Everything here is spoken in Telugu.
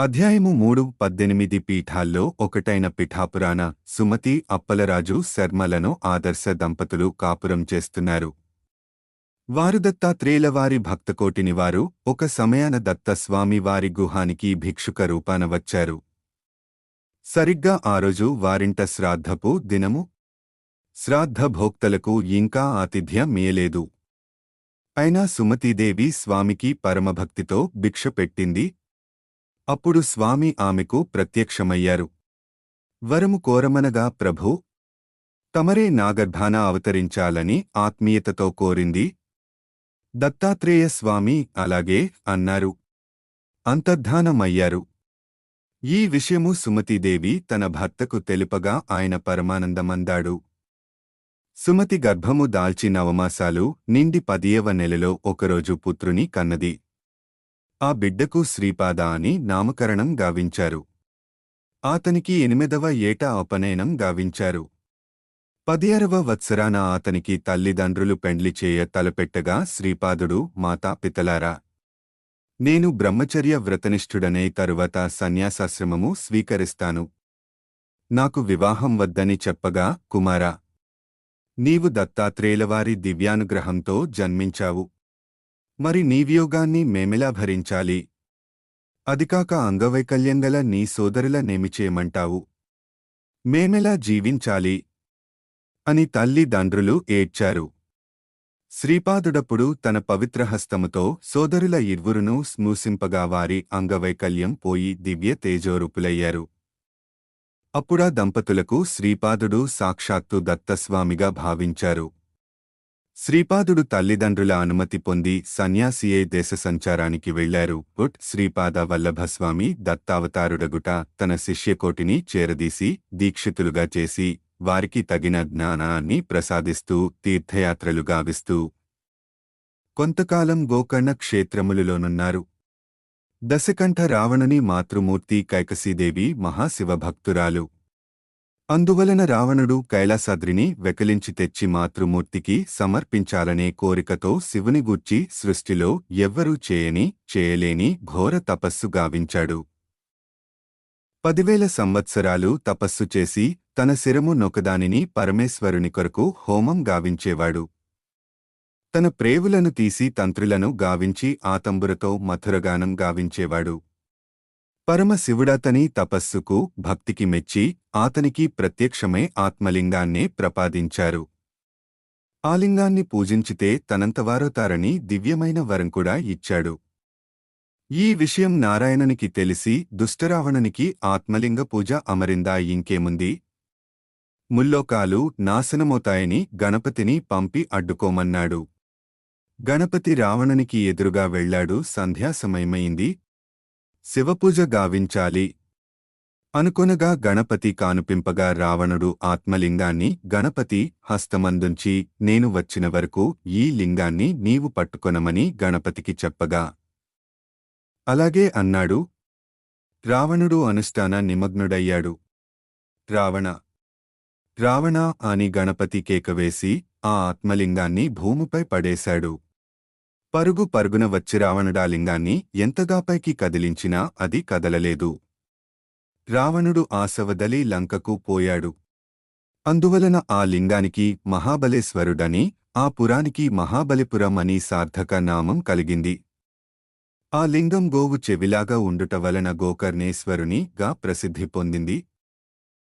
అధ్యాయము మూడు పద్దెనిమిది పీఠాల్లో ఒకటైన పిఠాపురాణ సుమతి అప్పలరాజు శర్మలను ఆదర్శ దంపతులు కాపురం చేస్తున్నారు. వారు దత్తాత్రేయులవారి భక్తకోటినివారు భక్తకోటిని వారు ఒక సమయాన దత్తస్వామి వారి గుహానికి భిక్షుక రూపాన వచ్చారు. సరిగ్గా ఆ రోజు వారింట శ్రాద్ధపు దినము. శ్రాద్ధభోక్తలకు ఇంకా ఆతిథ్యం మేలేదు అయినా సుమతీదేవి స్వామికి పరమభక్తితో భిక్ష పెట్టింది. అప్పుడు స్వామి ఆమెకు ప్రత్యక్షమయ్యారు. వరము కోరమనగా ప్రభూ తమరే నాగర్భాన అవతరించాలని ఆత్మీయతతో కోరింది. దత్తాత్రేయ స్వామి అలాగే అన్నారు. అంతర్ధానమయ్యారు. ఈ విషయము సుమతీదేవి తన భర్తకు తెలుపగా ఆయన పరమానందమందాడు. సుమతి గర్భము దాల్చి నవమాసాలు నిండి పదియవ నెలలో ఒకరోజు పుత్రుని కన్నది. ఆ బిడ్డకు శ్రీపాద అని నామకరణం గావించారు. ఆతనికి ఎనిమిదవ ఏట ఉపనయనం గావించారు. పదిహారవ వత్సరాన ఆతనికి తల్లిదండ్రులు పెండ్లి చేయ తలపెట్టగా శ్రీపాదుడు మాతా పితలారా! నేను బ్రహ్మచర్య వ్రతనిష్ఠుడనే తరువాత సన్యాసాశ్రమము స్వీకరిస్తాను. నాకు వివాహం వద్దని చెప్పగా కుమారా! నీవు దత్తాత్రేయులవారి దివ్యానుగ్రహంతో జన్మించావు. మరి నీవియోగాన్ని మేమెలా భరించాలి? అదికాక అంగవైకల్యం గల నీ సోదరుల నేమిచేయమంటావు మేమెలా జీవించాలి? అని తల్లిదండ్రులు ఏడ్చారు. శ్రీపాదుడప్పుడు తన పవిత్రహస్తముతో సోదరుల ఇర్వురును స్మూసింపగా వారి అంగవైకల్యం పోయి దివ్య తేజోరూపులయ్యారు. అప్పుడా దంపతులకు శ్రీపాదుడు సాక్షాత్తు దత్తస్వామిగా భావించారు. శ్రీపాదుడు తల్లిదండ్రుల అనుమతి పొంది సన్యాసియే దేశ సంచారానికి వెళ్ళారు పుట్ శ్రీపాద వల్లభస్వామి దత్తావతారుడగుట తన శిష్యకోటిని చేరదీసి దీక్షితులుగా చేసి వారికి తగిన జ్ఞానాన్ని ప్రసాదిస్తూ తీర్థయాత్రలు గావిస్తూ కొంతకాలం గోకర్ణ క్షేత్రములులోనున్నారు. దశకంఠ రావణని మాతృమూర్తి కైకసీదేవి మహాశివభక్తురాలు. అందువలన రావణుడు కైలాసాద్రిని వెకలించి తెచ్చి మాతృమూర్తికి సమర్పించాలనే కోరికతో శివుని గూర్చి సృష్టిలో ఎవ్వరూ చేయని చేయలేని ఘోర తపస్సు గావించాడు. పదివేల సంవత్సరాలు తపస్సు చేసి తన శిరము నొకదానిని పరమేశ్వరుని కొరకు హోమం గావించేవాడు. తన ప్రేవులను తీసి తంత్రులను గావించి ఆతంబురతో మధురగానం గావించేవాడు. పరమశివుడతని తపస్సుకు భక్తికి మెచ్చి ఆతనికి ప్రత్యక్షమే ఆత్మలింగాన్నే ప్రపాదించారు. ఆలింగాన్ని పూజించితే తనంతవారవుతారని దివ్యమైన వరం కూడా ఇచ్చాడు. ఈ విషయం నారాయణనికి తెలిసి దుష్టరావణనికి ఆత్మలింగ పూజ అమరిందా ఇంకేముంది? ముల్లోకాలు నాశనమవుతాయని గణపతిని పంపి అడ్డుకోమన్నాడు. గణపతి రావణునికి ఎదురుగా వెళ్ళాడు సంధ్యాసమయమైంది. శివపూజ గావించాలి. అనుకొనగా గణపతి కానుపింపగా రావణుడు ఆత్మలింగాన్ని గణపతి హస్తమందుంచి నేను వచ్చిన వరకు ఈ లింగాన్ని నీవు పట్టుకొనమని గణపతికి చెప్పగా. అలాగే అన్నాడు. రావణుడు అనుష్ఠాన నిమగ్నుడయ్యాడు. రావణ. రావణ అని గణపతి కేకవేసి ఆ ఆత్మలింగాన్ని భూమిపై పడేశాడు. పరుగు పరుగున వచ్చి రావణుడా లింగాన్ని ఎంతగా పైకి కదిలించినా అది కదలలేదు. రావణుడు ఆశవదలి లంకకు పోయాడు. అందువలన ఆ లింగానికి మహాబలేశ్వరుడని ఆ పురానికి మహాబలిపురం అని సార్థక నామం కలిగింది. ఆ లింగం గోవు చెవిలాగా ఉండుట వలన గోకర్ణేశ్వరుని గా ప్రసిద్ధి పొందింది.